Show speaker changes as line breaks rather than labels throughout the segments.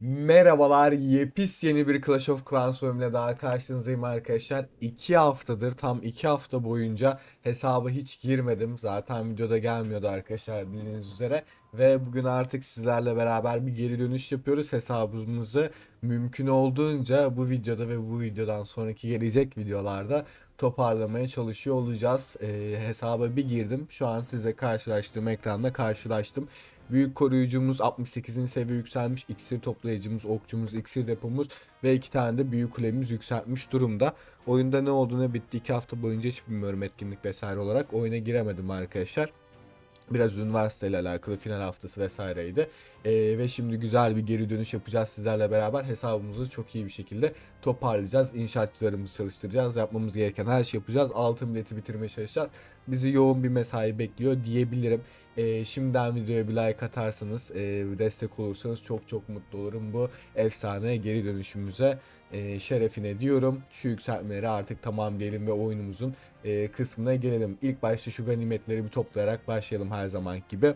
Merhabalar, yepis yeni bir Clash of Clans bölümüne daha karşınızdayım arkadaşlar. 2 haftadır, tam 2 hafta boyunca hesaba hiç girmedim. Zaten videoda gelmiyordu arkadaşlar bildiğiniz üzere. Ve bugün artık sizlerle beraber bir geri dönüş yapıyoruz. Hesabımızı mümkün olduğunca bu videoda ve bu videodan sonraki gelecek videolarda toparlamaya çalışıyor olacağız. Ee, hesaba bir girdim. Şu an size karşılaştığım ekranda karşılaştım. Büyük koruyucumuz 68'in seviye yükselmiş. İksir toplayıcımız, okçumuz, iksir depomuz ve iki tane de büyük kulemiz yükseltmiş durumda. Oyunda ne oldu ne bitti 2 hafta boyunca hiç bilmiyorum etkinlik vesaire olarak. Oyuna giremedim arkadaşlar. Biraz üniversiteyle alakalı final haftası vesaireydi. Ee, ve şimdi güzel bir geri dönüş yapacağız sizlerle beraber. Hesabımızı çok iyi bir şekilde toparlayacağız. İnşaatçılarımızı çalıştıracağız. Yapmamız gereken her şeyi yapacağız. Altın bileti bitirmeye çalışacağız. Bizi yoğun bir mesai bekliyor diyebilirim. Ee, şimdiden videoya bir like atarsanız, e, destek olursanız çok çok mutlu olurum. Bu efsane geri dönüşümüze e, şerefine diyorum. Şu yükseltmeleri artık tamamlayalım ve oyunumuzun e, kısmına gelelim. İlk başta şu ganimetleri bir toplayarak başlayalım her zaman gibi.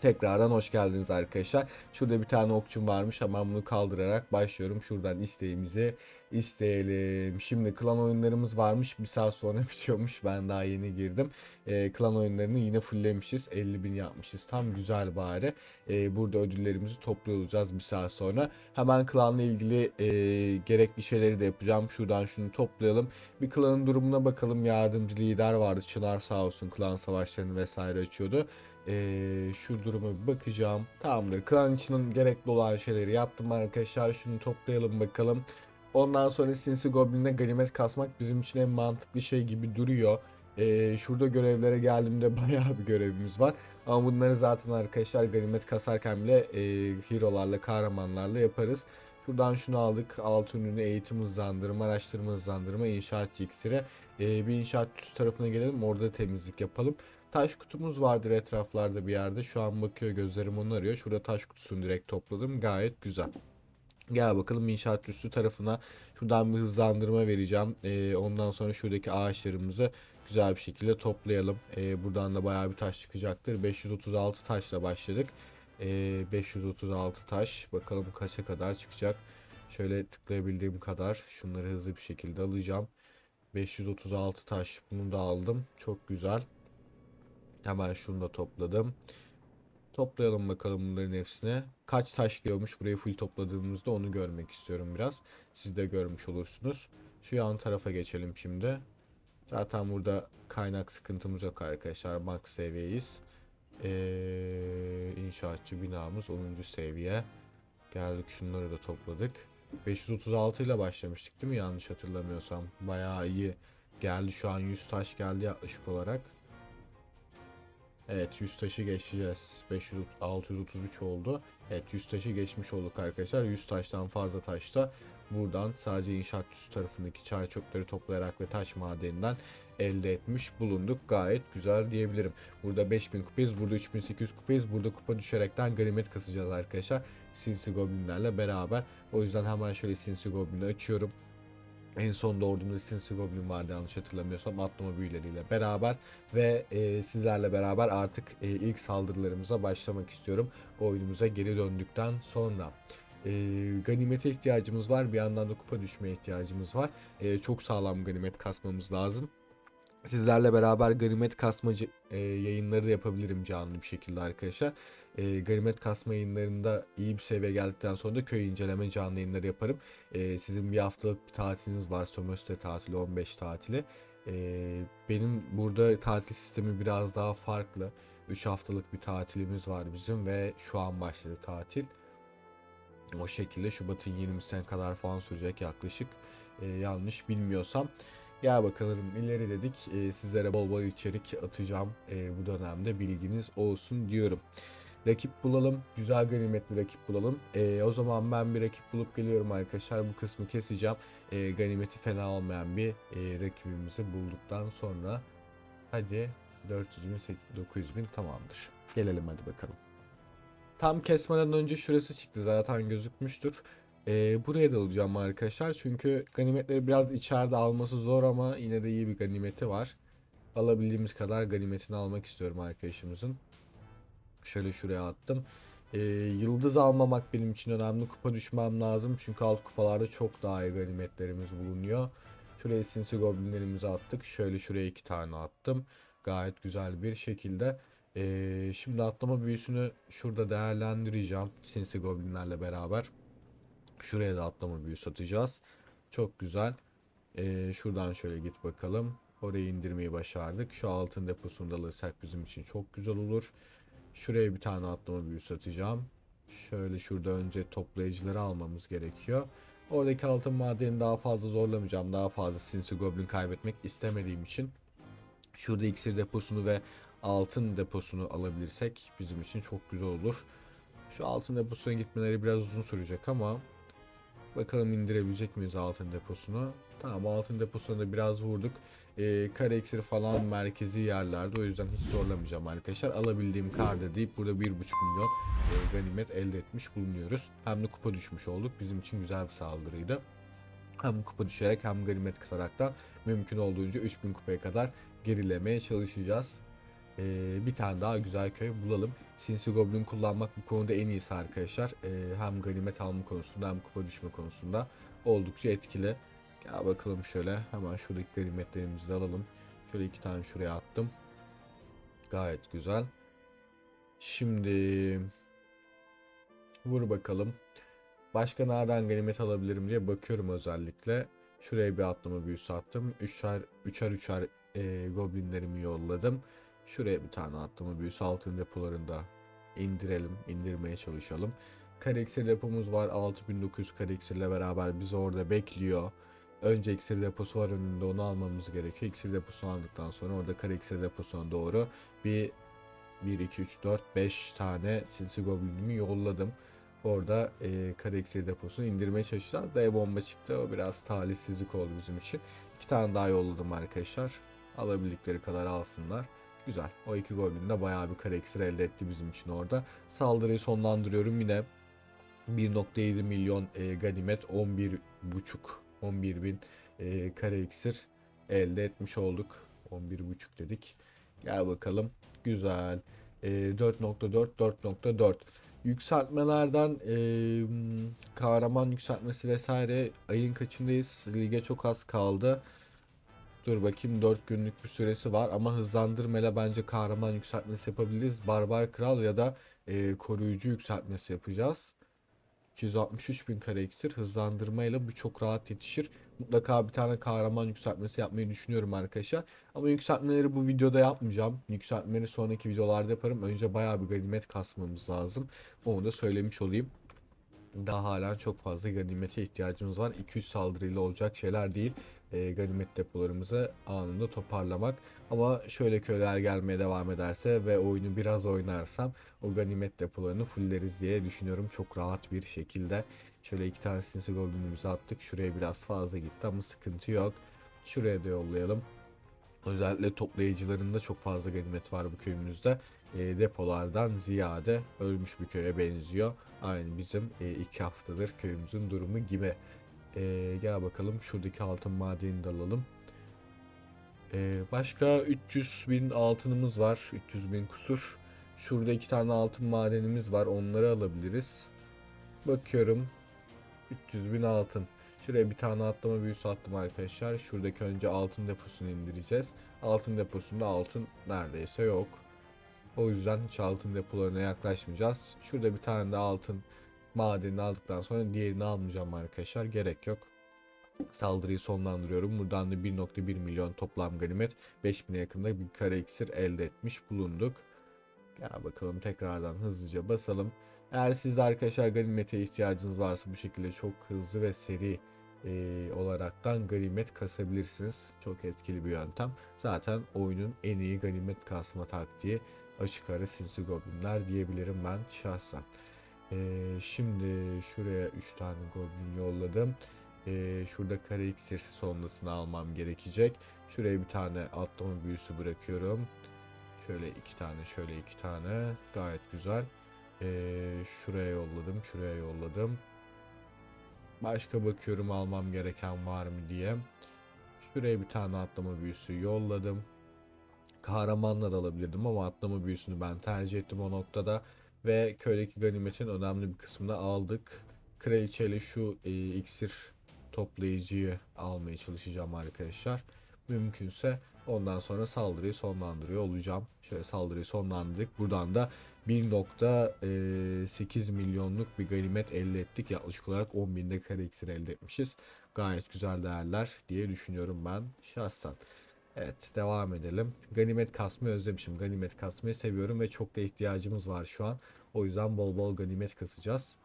Tekrardan hoş geldiniz arkadaşlar. Şurada bir tane okçum varmış. Hemen bunu kaldırarak başlıyorum. Şuradan isteğimizi isteyelim. Şimdi klan oyunlarımız varmış. Bir saat sonra bitiyormuş. Ben daha yeni girdim. Ee, klan oyunlarını yine fulllemişiz. 50 bin yapmışız. Tam güzel bari. Ee, burada ödüllerimizi topluyor bir saat sonra. Hemen klanla ilgili e, gerekli şeyleri de yapacağım. Şuradan şunu toplayalım. Bir klanın durumuna bakalım. Yardımcı lider vardı. Çınar sağ olsun klan savaşlarını vesaire açıyordu. Ee, şu duruma bakacağım. Tamamdır. Klan için gerekli olan şeyleri yaptım arkadaşlar. Şunu toplayalım bakalım. Ondan sonra Sinsi Goblin'e ganimet kasmak bizim için en mantıklı şey gibi duruyor. Ee, şurada görevlere geldiğimde bayağı bir görevimiz var. Ama bunları zaten arkadaşlar ganimet kasarken bile e, hero'larla, kahramanlarla yaparız. Şuradan şunu aldık. Altın ürünü, eğitim hızlandırma, araştırma hızlandırma, inşaatçı iksiri. Ee, bir inşaat tarafına gelelim. Orada temizlik yapalım. Taş kutumuz vardır etraflarda bir yerde. Şu an bakıyor gözlerim onu arıyor. Şurada taş kutusunu direkt topladım. Gayet güzel. Gel bakalım inşaat üstü tarafına. Şuradan bir hızlandırma vereceğim. Ee, ondan sonra şuradaki ağaçlarımızı güzel bir şekilde toplayalım. Ee, buradan da bayağı bir taş çıkacaktır. 536 taşla başladık. Ee, 536 taş. Bakalım kaça kadar çıkacak. Şöyle tıklayabildiğim kadar şunları hızlı bir şekilde alacağım. 536 taş. Bunu da aldım. Çok güzel. Hemen şunu da topladım. Toplayalım bakalım bunların hepsine. Kaç taş geliyormuş burayı full topladığımızda onu görmek istiyorum biraz. Siz de görmüş olursunuz. Şu yan tarafa geçelim şimdi. Zaten burada kaynak sıkıntımız yok arkadaşlar. Max seviyeyiz. Ee, inşaatçı binamız 10. seviye. Geldik şunları da topladık. 536 ile başlamıştık değil mi yanlış hatırlamıyorsam. Bayağı iyi geldi şu an 100 taş geldi yaklaşık olarak. Evet 100 taşı geçeceğiz. 500, 633 oldu. Evet 100 taşı geçmiş olduk arkadaşlar. 100 taştan fazla taşta buradan sadece inşaat üstü tarafındaki çay çöpleri toplayarak ve taş madeninden elde etmiş bulunduk. Gayet güzel diyebilirim. Burada 5000 kupayız. Burada 3800 kupayız. Burada kupa düşerekten ganimet kasacağız arkadaşlar. Sinsi Goblinlerle beraber. O yüzden hemen şöyle Sinsi Goblin'i açıyorum. En son doğurduğumda Sinsi Goblin vardı yanlış hatırlamıyorsam atlama büyüleriyle beraber ve e, sizlerle beraber artık e, ilk saldırılarımıza başlamak istiyorum. Oyunumuza geri döndükten sonra. E, ganimete ihtiyacımız var bir yandan da kupa düşmeye ihtiyacımız var. E, çok sağlam ganimet kasmamız lazım. Sizlerle beraber ganimet kasmacı e, yayınları da yapabilirim canlı bir şekilde arkadaşlar. E, ganimet kasma yayınlarında iyi bir seviye geldikten sonra da köy inceleme canlı yayınları yaparım. E, sizin bir haftalık bir tatiliniz var. Sömestr tatili 15 tatili. E, benim burada tatil sistemi biraz daha farklı. 3 haftalık bir tatilimiz var bizim ve şu an başladı tatil. O şekilde Şubat'ın 20'sine kadar falan sürecek yaklaşık. E, yanlış bilmiyorsam. Gel bakalım ileri dedik. E, sizlere bol bol içerik atacağım e, bu dönemde bilginiz olsun diyorum. Rakip bulalım. Güzel ganimetli rakip bulalım. E, o zaman ben bir rakip bulup geliyorum arkadaşlar. Bu kısmı keseceğim. E, ganimeti fena olmayan bir e, rakibimizi bulduktan sonra hadi 400 bin 900 bin tamamdır. Gelelim hadi bakalım. Tam kesmeden önce şurası çıktı zaten gözükmüştür. Ee, buraya da alacağım arkadaşlar çünkü ganimetleri biraz içeride alması zor ama yine de iyi bir ganimeti var. Alabildiğimiz kadar ganimetini almak istiyorum arkadaşımızın. Şöyle şuraya attım. Ee, yıldız almamak benim için önemli. Kupa düşmem lazım. Çünkü alt kupalarda çok daha iyi ganimetlerimiz bulunuyor. Şuraya sinsi goblinlerimizi attık. Şöyle şuraya iki tane attım. Gayet güzel bir şekilde. Ee, şimdi atlama büyüsünü şurada değerlendireceğim. Sinsi goblinlerle beraber. Şuraya da atlama büyüsü atacağız. Çok güzel. Ee, şuradan şöyle git bakalım. Orayı indirmeyi başardık. Şu altın deposunu da alırsak bizim için çok güzel olur. Şuraya bir tane atlama büyüsü atacağım. Şöyle şurada önce toplayıcıları almamız gerekiyor. Oradaki altın madeni daha fazla zorlamayacağım. Daha fazla sinsi goblin kaybetmek istemediğim için. Şurada iksir deposunu ve altın deposunu alabilirsek bizim için çok güzel olur. Şu altın deposuna gitmeleri biraz uzun sürecek ama bakalım indirebilecek miyiz altın deposunu. Tamam altın deposuna da biraz vurduk. Ee, kare iksiri falan merkezi yerlerde o yüzden hiç zorlamayacağım arkadaşlar. Alabildiğim karda deyip burada 1.5 milyon e, ganimet elde etmiş bulunuyoruz. Hem de kupa düşmüş olduk. Bizim için güzel bir saldırıydı. Hem kupa düşerek hem ganimet kısarak da mümkün olduğunca 3000 kupaya kadar gerilemeye çalışacağız. Ee, bir tane daha güzel köy bulalım. Sinsi Goblin kullanmak bu konuda en iyisi arkadaşlar. Ee, hem ganimet alma konusunda hem kupa düşme konusunda oldukça etkili. Gel bakalım şöyle hemen şuradaki ganimetlerimizi de alalım. Şöyle iki tane şuraya attım. Gayet güzel. Şimdi vur bakalım. Başka nereden ganimet alabilirim diye bakıyorum özellikle. Şuraya bir atlama büyüsü attım. Üçer üçer üçer e, goblinlerimi yolladım. Şuraya bir tane atlama büyüsü altın depolarında indirelim, indirmeye çalışalım. Kare iksir depomuz var. 6900 kare iksirle beraber bizi orada bekliyor. Önce iksir deposu var önünde onu almamız gerekiyor. İksir deposunu aldıktan sonra orada kare iksir deposuna doğru bir 1, 2, 3, 4, 5 tane sinsi goblinimi yolladım. Orada e, kare iksir deposunu indirmeye çalışacağız. D bomba çıktı. O biraz talihsizlik oldu bizim için. İki tane daha yolladım arkadaşlar. Alabildikleri kadar alsınlar. Güzel. O iki goblin de bayağı bir kare iksir elde etti bizim için orada. Saldırıyı sonlandırıyorum yine. 1.7 milyon e, ganimet 11 buçuk 11 bin e, kare iksir elde etmiş olduk. 11 buçuk dedik. Gel bakalım. Güzel. E, 4.4 4.4 Yükseltmelerden e, kahraman yükseltmesi vesaire ayın kaçındayız? Lige çok az kaldı. Dur bakayım 4 günlük bir süresi var ama hızlandırmayla bence kahraman yükseltmesi yapabiliriz. Barbar kral ya da e, koruyucu yükseltmesi yapacağız. 263 bin kare iksir hızlandırmayla bu çok rahat yetişir. Mutlaka bir tane kahraman yükseltmesi yapmayı düşünüyorum arkadaşlar. Ama yükseltmeleri bu videoda yapmayacağım. Yükseltmeleri sonraki videolarda yaparım. Önce bayağı bir ganimet kasmamız lazım. Onu da söylemiş olayım. Daha hala çok fazla ganimete ihtiyacımız var. 200 saldırıyla olacak şeyler değil. E, ganimet depolarımızı anında toparlamak. Ama şöyle köyler gelmeye devam ederse ve oyunu biraz oynarsam o ganimet depolarını fulleriz diye düşünüyorum. Çok rahat bir şekilde. Şöyle iki tane sinsi goblinimizi attık. Şuraya biraz fazla gitti ama sıkıntı yok. Şuraya da yollayalım. Özellikle toplayıcılarında çok fazla ganimet var bu köyümüzde. E, depolardan ziyade ölmüş bir köye benziyor. Aynı bizim e, iki haftadır köyümüzün durumu gibi. E, gel bakalım şuradaki altın madenini de alalım. E, başka 300 bin altınımız var. 300 bin kusur. Şurada iki tane altın madenimiz var. Onları alabiliriz. Bakıyorum. 300 bin altın. Şuraya bir tane atlama büyüsü attım arkadaşlar. Şuradaki önce altın deposunu indireceğiz. Altın deposunda altın neredeyse yok. O yüzden hiç altın depolarına yaklaşmayacağız. Şurada bir tane de altın madenini aldıktan sonra diğerini almayacağım arkadaşlar. Gerek yok. Saldırıyı sonlandırıyorum. Buradan da 1.1 milyon toplam ganimet 5000'e yakında bir kare iksir elde etmiş bulunduk. Gel bakalım tekrardan hızlıca basalım. Eğer siz arkadaşlar ganimete ihtiyacınız varsa bu şekilde çok hızlı ve seri e, olaraktan ganimet kasabilirsiniz. Çok etkili bir yöntem. Zaten oyunun en iyi ganimet kasma taktiği açık ara sinsi goblinler diyebilirim ben şahsen. E, şimdi şuraya 3 tane goblin yolladım. E, şurada kare iksir sonrasını almam gerekecek. Şuraya bir tane atlama büyüsü bırakıyorum. Şöyle iki tane, şöyle iki tane. Gayet güzel. Ee, şuraya yolladım, şuraya yolladım. Başka bakıyorum almam gereken var mı diye. Şuraya bir tane atlama büyüsü yolladım. Kahramanla da alabilirdim ama atlama büyüsünü ben tercih ettim o noktada. Ve köydeki ganimetin önemli bir kısmını aldık. Kraliçe ile şu e, iksir toplayıcıyı almaya çalışacağım arkadaşlar. Mümkünse ondan sonra saldırıyı sonlandırıyor olacağım. Şöyle saldırıyı sonlandırdık. Buradan da 1.8 milyonluk bir ganimet elde ettik. Yaklaşık olarak 10 binde kare iksir elde etmişiz. Gayet güzel değerler diye düşünüyorum ben şahsen. Evet devam edelim. Ganimet kasmayı özlemişim. Ganimet kasmayı seviyorum ve çok da ihtiyacımız var şu an. O yüzden bol bol ganimet kasacağız.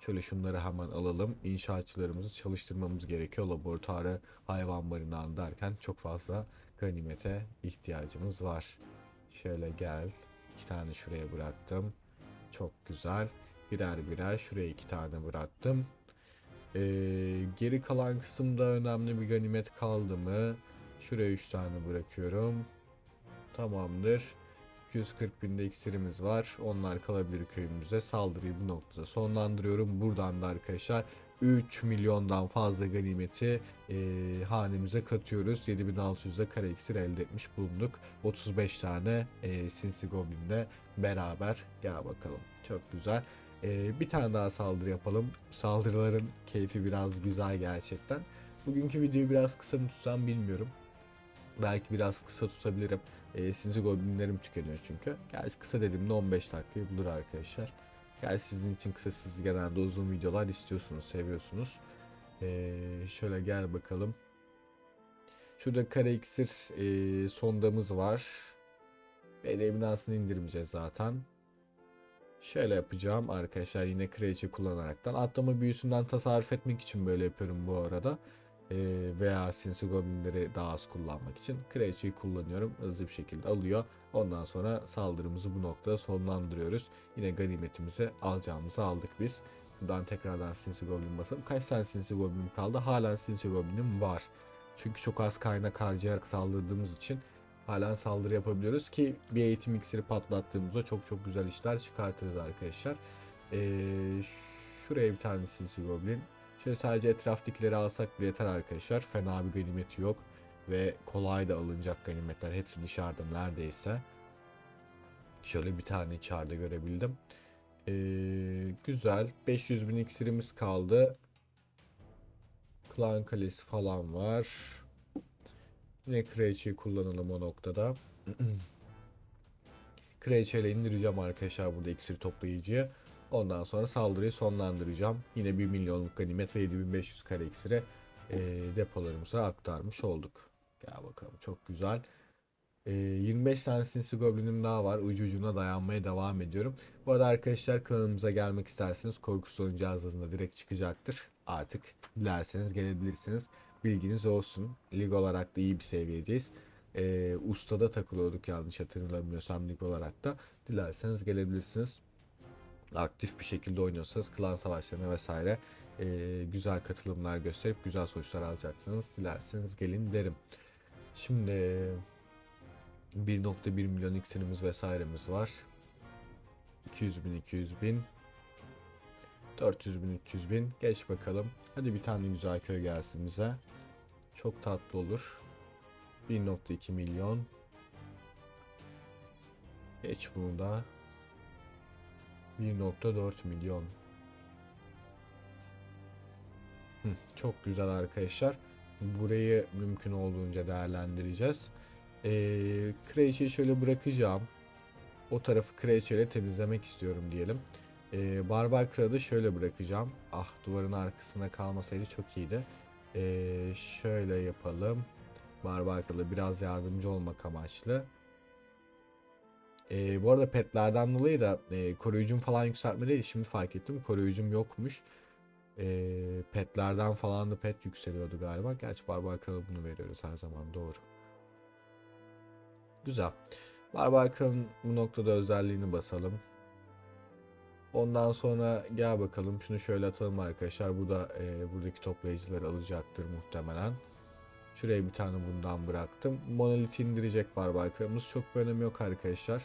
Şöyle şunları hemen alalım. İnşaatçılarımızı çalıştırmamız gerekiyor. Laboratuvarı, hayvan barınağı derken çok fazla ganimete ihtiyacımız var. Şöyle gel. İki tane şuraya bıraktım. Çok güzel. Birer birer şuraya iki tane bıraktım. Ee, geri kalan kısımda önemli bir ganimet kaldı mı? Şuraya 3 tane bırakıyorum. Tamamdır. 240 binde iksirimiz var. Onlar kalabilir köyümüze. Saldırıyı bu noktada sonlandırıyorum. Buradan da arkadaşlar 3 milyondan fazla ganimeti e, hanemize katıyoruz. 7600'de kare iksir elde etmiş bulunduk. 35 tane e, Sinsi Goblin'le beraber. Gel bakalım. Çok güzel. E, bir tane daha saldırı yapalım. Saldırıların keyfi biraz güzel gerçekten. Bugünkü videoyu biraz kısa mı tutsam bilmiyorum. Belki biraz kısa tutabilirim. E, Sinsi Goblinlerim tükeniyor çünkü. Gerçi kısa dediğimde 15 dakikayı bulur arkadaşlar. Gerçi sizin için kısa siz genelde uzun videolar istiyorsunuz, seviyorsunuz. E, şöyle gel bakalım. Şurada kare iksir e, sondamız var. Belediye binasını indirmeyeceğiz zaten. Şöyle yapacağım arkadaşlar yine kraliçe kullanaraktan. Atlama büyüsünden tasarruf etmek için böyle yapıyorum bu arada. Ee, veya sinsi goblinleri daha az kullanmak için kraliçeyi kullanıyorum. Hızlı bir şekilde alıyor. Ondan sonra saldırımızı bu noktada sonlandırıyoruz. Yine ganimetimizi alacağımızı aldık biz. Buradan tekrardan sinsi goblin basalım. Kaç tane sinsi goblinim kaldı? Halen sinsi goblinim var. Çünkü çok az kaynak harcayarak saldırdığımız için halen saldırı yapabiliyoruz ki bir eğitim iksiri patlattığımızda çok çok güzel işler çıkartırız arkadaşlar. Ee, şuraya bir tane sinsi goblin. Şöyle sadece etraftakileri alsak bile yeter arkadaşlar. Fena bir ganimeti yok. Ve kolay da alınacak ganimetler. Hepsi dışarıda neredeyse. Şöyle bir tane içeride görebildim. Ee, güzel. 500 bin iksirimiz kaldı. Klan Kalesi falan var. Yine Kraliçeyi kullanalım o noktada. Kraliçe indireceğim arkadaşlar burada iksir toplayıcıyı. Ondan sonra saldırıyı sonlandıracağım. Yine 1 milyonluk ganimet ve 7500 kare iksire e, depolarımıza aktarmış olduk. Gel bakalım çok güzel. E, 25 tane sinsi goblinim daha var. Ucu ucuna dayanmaya devam ediyorum. Bu arada arkadaşlar kanalımıza gelmek isterseniz korkusuz oyun cihazınızda direkt çıkacaktır. Artık dilerseniz gelebilirsiniz. Bilginiz olsun. Lig olarak da iyi bir seviyedeyiz. E, ustada takılıyorduk yanlış hatırlamıyorsam lig olarak da. Dilerseniz gelebilirsiniz aktif bir şekilde oynuyorsanız klan savaşlarına vesaire e, güzel katılımlar gösterip güzel sonuçlar alacaksınız. Dilerseniz gelin derim. Şimdi 1.1 milyon iksirimiz vesairemiz var. 200 bin 200 bin 400 bin 300 bin geç bakalım. Hadi bir tane güzel köy gelsin bize. Çok tatlı olur. 1.2 milyon. Geç bunu da. 1.4 milyon. Hı, çok güzel arkadaşlar. Burayı mümkün olduğunca değerlendireceğiz. Ee, Kraliçeyi şöyle bırakacağım. O tarafı Kraliçe ile temizlemek istiyorum diyelim. Ee, Barbar Kralı şöyle bırakacağım. Ah duvarın arkasında kalmasaydı çok iyiydi. Ee, şöyle yapalım. Barbar Kralı biraz yardımcı olmak amaçlı. Ee, bu arada petlerden dolayı da e, koruyucum falan yükseltmeliydi. Şimdi fark ettim koruyucum yokmuş. E, petlerden falan da pet yükseliyordu galiba. Gerçi Barbar Kralı bunu veriyoruz her zaman doğru. Güzel. Barbar Kral'ın bu noktada özelliğini basalım. Ondan sonra gel bakalım şunu şöyle atalım arkadaşlar. Bu da e, buradaki toplayıcılar alacaktır muhtemelen. Şuraya bir tane bundan bıraktım. Monolith indirecek Barbar. Çok bir önemi yok arkadaşlar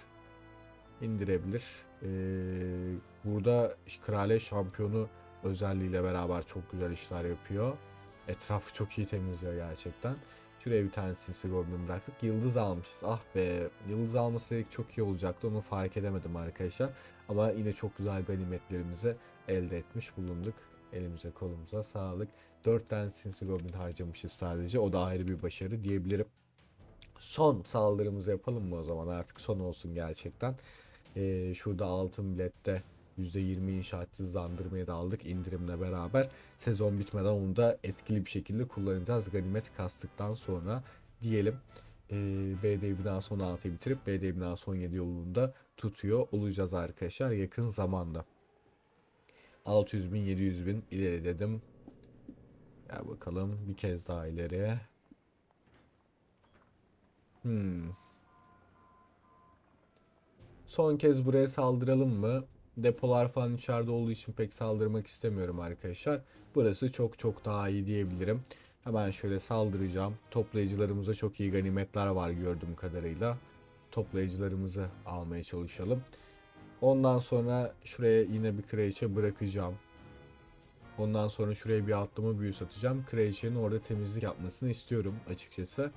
indirebilir. Ee, burada kraliyet şampiyonu özelliğiyle beraber çok güzel işler yapıyor. Etrafı çok iyi temizliyor gerçekten. Şuraya bir tane sinsi goblin bıraktık. Yıldız almışız. Ah be. Yıldız almasaydık çok iyi olacaktı. Onu fark edemedim arkadaşlar. Ama yine çok güzel ganimetlerimizi elde etmiş bulunduk. Elimize kolumuza sağlık. 4 tane sinsi goblin harcamışız sadece. O da ayrı bir başarı diyebilirim. Son saldırımızı yapalım mı o zaman? Artık son olsun gerçekten. Ee, şurada altın bilette %20 inşaat hızlandırmayı da aldık indirimle beraber. Sezon bitmeden onu da etkili bir şekilde kullanacağız ganimet kastıktan sonra diyelim. Ee, BD binası 16'yı bitirip BD binası 17 yolunda tutuyor olacağız arkadaşlar yakın zamanda. 600 bin 700 bin ileri dedim. Gel bakalım bir kez daha ileriye. Hmm. Son kez buraya saldıralım mı? Depolar falan içeride olduğu için pek saldırmak istemiyorum arkadaşlar. Burası çok çok daha iyi diyebilirim. Hemen şöyle saldıracağım. Toplayıcılarımıza çok iyi ganimetler var gördüğüm kadarıyla. Toplayıcılarımızı almaya çalışalım. Ondan sonra şuraya yine bir kraliçe bırakacağım. Ondan sonra şuraya bir atlama büyü satacağım. Kraliçenin orada temizlik yapmasını istiyorum açıkçası.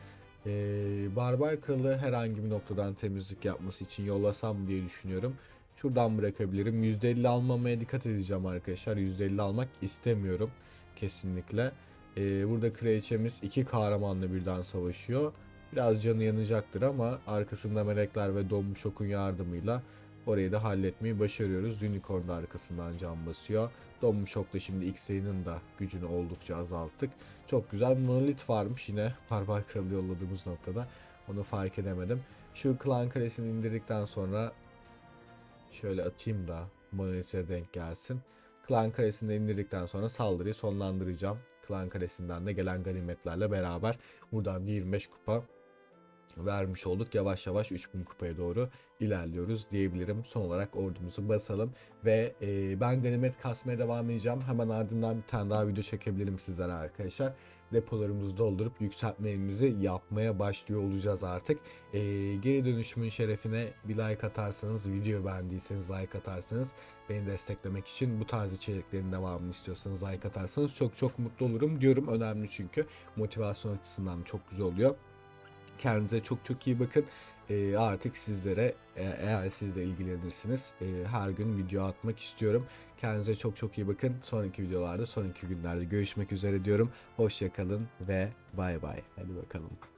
Ee, Barbar Kralı herhangi bir noktadan temizlik yapması için yollasam diye düşünüyorum. Şuradan bırakabilirim. %50 almamaya dikkat edeceğim arkadaşlar. %50 almak istemiyorum kesinlikle. Ee, burada kraliçemiz iki kahramanla birden savaşıyor. Biraz canı yanacaktır ama arkasında melekler ve donmuş okun yardımıyla orayı da halletmeyi başarıyoruz. Unicorn da arkasından can basıyor. Donmuş ok da şimdi X-Ray'nin da gücünü oldukça azalttık. Çok güzel monolit varmış yine Barbar Kralı yolladığımız noktada. Onu fark edemedim. Şu klan kalesini indirdikten sonra şöyle atayım da monolite denk gelsin. Klan kalesini indirdikten sonra saldırıyı sonlandıracağım. Klan kalesinden de gelen ganimetlerle beraber buradan bir 25 kupa vermiş olduk. Yavaş yavaş 3000 kupaya doğru ilerliyoruz diyebilirim. Son olarak ordumuzu basalım ve e, ben ganimet kasmaya devam edeceğim. Hemen ardından bir tane daha video çekebilirim sizlere arkadaşlar. Depolarımızı doldurup yükseltmemizi yapmaya başlıyor olacağız artık. E, geri dönüşümün şerefine bir like atarsanız, video beğendiyseniz like atarsanız beni desteklemek için bu tarz içeriklerin devamını istiyorsanız like atarsanız çok çok mutlu olurum diyorum. Önemli çünkü motivasyon açısından çok güzel oluyor. Kendinize çok çok iyi bakın. Ee, artık sizlere e, eğer siz de ilgilenirsiniz e, her gün video atmak istiyorum. Kendinize çok çok iyi bakın. Sonraki videolarda sonraki günlerde görüşmek üzere diyorum. Hoşçakalın ve bay bay. Hadi bakalım.